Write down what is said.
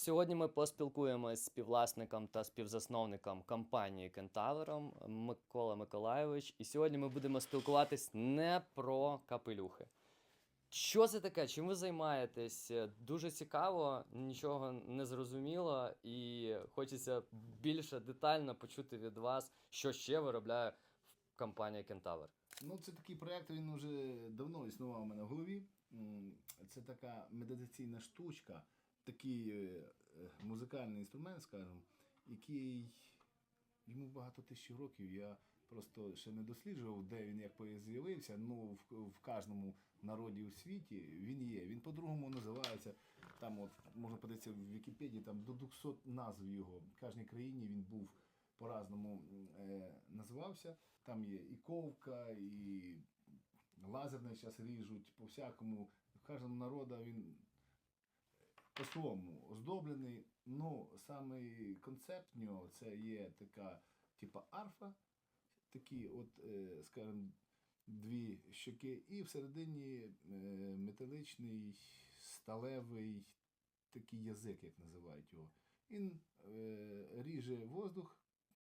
Сьогодні ми поспілкуємось з співвласником та співзасновником компанії Кентавром Микола Миколайович. І сьогодні ми будемо спілкуватись не про капелюхи. Що це таке? Чим ви займаєтесь? Дуже цікаво, нічого не зрозуміло, і хочеться більше детально почути від вас, що ще виробляє компанія Кентавр. Ну, це такий проєкт, він вже давно існував у мене в голові. Це така медитаційна штучка, такий е, е, музикальний інструмент, скажімо, який йому багато тисяч років. Я просто ще не досліджував, де він як з'явився. Ну, в, в кожному народі у світі він є. Він по-другому називається. Там, от можна подивитися в Вікіпедії, там до 200 назв його. В кожній країні він був по-разному е, називався. Там є і ковка, і лазерне зараз ріжуть, по всякому. В кожному народу він по-своєму оздоблений. Ну, самий концепт в нього це є така, типа арфа, такі, от, е, скажімо, дві щоки, і всередині е, металичний, сталевий такий язик, як називають його. Він е, ріже воздух